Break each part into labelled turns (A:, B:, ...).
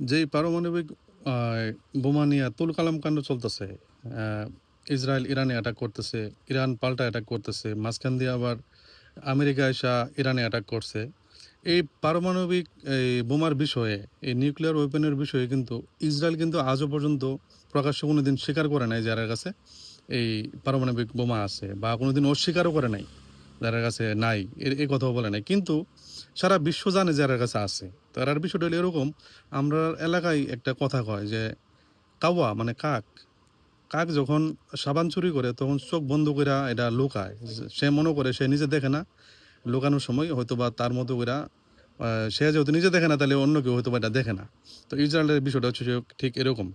A: যেই পারমাণবিক বোমা নিয়ে তুল কালাম কাণ্ড চলতেছে ইসরায়েল ইরানে অ্যাটাক করতেছে, ইরান পাল্টা অ্যাটাক করতেছে, মাঝখান দিয়ে আবার আমেরিকা এসা ইরানে অ্যাটাক করছে। এই পারমাণবিক, এই বোমার বিষয়ে, এই নিউক্লিয়ার ওয়েপেনের বিষয়ে কিন্তু ইসরায়েল কিন্তু আজও পর্যন্ত প্রকাশ্যে কোনোদিন স্বীকার করে নাই যারা কাছে এই পারমাণবিক বোমা আছে বা কোনোদিন অস্বীকারও করে নাই যারা কাছে নাই এর এই কথাও বলে নাই। কিন্তু সারা বিশ্ব জানে যারা কাছে আছে। তো আর বিষয়টা হলো এরকম, আমরা এলাকায় একটা কথা কয় যে, কাওয়া মানে কাক। কাক যখন সাবান চুরি করে তখন চোখ বন্ধ করে এটা লুকায়। সে মনে করে সে নিজে দেখে না। লুকানোর সময় হয়তো বা তার মতো করে সে যেহেতু নিজে দেখে না তাহলে অন্য কেউ হয়তো বা এটা দেখে না। তো ইসরায়েলের বিষয়টা হচ্ছে ঠিক এরকম।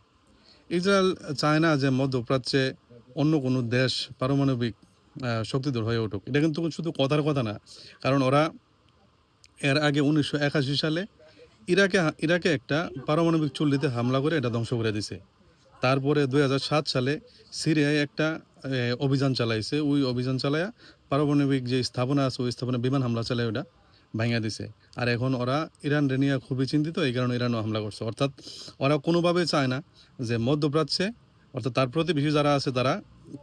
A: ইসরায়েল চায় না যে মধ্যপ্রাচ্যে অন্য কোনো দেশ পারমাণবিক শক্তিধর হয়ে উঠুক। এটা কিন্তু শুধু কথার কথা না। কারণ ওরা এর আগে উনিশশো একাশি সালে ইরাকে ইরাকে একটা পারমাণবিক চুল্লিতে হামলা করে এটা ধ্বংস করে দিছে। তারপরে দু হাজার সাত সালে সিরিয়ায় একটা অভিযান চালাইছে। ওই অভিযান চালায়া পারমাণবিক যে স্থাপনা আছে, ওই স্থাপনা বিমান হামলা চালায় ওটা ভাঙিয়া দিছে। আর এখন ওরা ইরান রেনিয়া খুবই চিন্তিত, এই কারণে ইরানও হামলা করছে। অর্থাৎ ওরা কোনোভাবে চায় না যে মধ্যপ্রাচ্যে, অর্থাৎ তার প্রতি প্রতিবেশী যারা আছে, তারা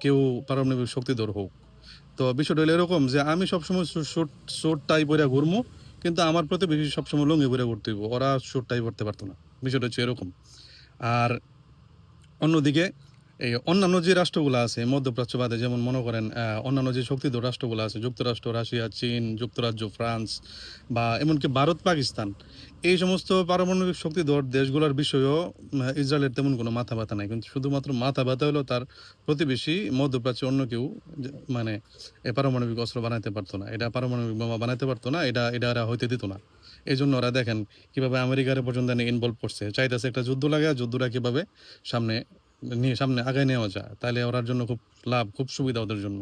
A: কেউ পারমাণবিক শক্তিধর হোক। তো বিষয়টা হলো এরকম যে আমি সবসময় শোট শোট টাই পরে ঘুরবো কিন্তু আমার প্রতি বেশি সবসময় লঙ্গি ঘুরে ঘুরতে হইব। ওরা সুরটাই ভরতে পারতো না। বিষয়টা হচ্ছে এরকম। আর অন্যদিকে এই অন্যান্য যে রাষ্ট্রগুলো আছে, মধ্যপ্রাচ্যবাদে যেমন মনে করেন অন্যান্য যে শক্তিধর রাষ্ট্রগুলো আছে, যুক্তরাষ্ট্র, রাশিয়া, চীন, যুক্তরাজ্য, ফ্রান্স বা এমনকি ভারত, পাকিস্তান, এই সমস্ত পারমাণবিক শক্তিধর দেশগুলোর বিষয়েও ইসরায়েলের তেমন কোনো মাথা ব্যথা নাই। কিন্তু শুধুমাত্র মাথা ব্যথা হলো তার প্রতিবেশী মধ্যপ্রাচ্যে অন্য কেউ মানে এ পারমাণবিক অস্ত্র বানাইতে পারতো না। এটা পারমাণবিক বোমা বানাইতে পারতো না, এটা এটা এরা হইতে দিত না। এই জন্য ওরা দেখেন কীভাবে আমেরিকার পর্যন্ত ইনভলভ করছে। চাইতেছে একটা যুদ্ধ লাগে যুদ্ধটা কীভাবে সামনে নিয়ে সামনে আগায় নেওয়া যায়। তাহলে ওরার জন্য খুব লাভ খুব সুবিধা ওদের জন্য।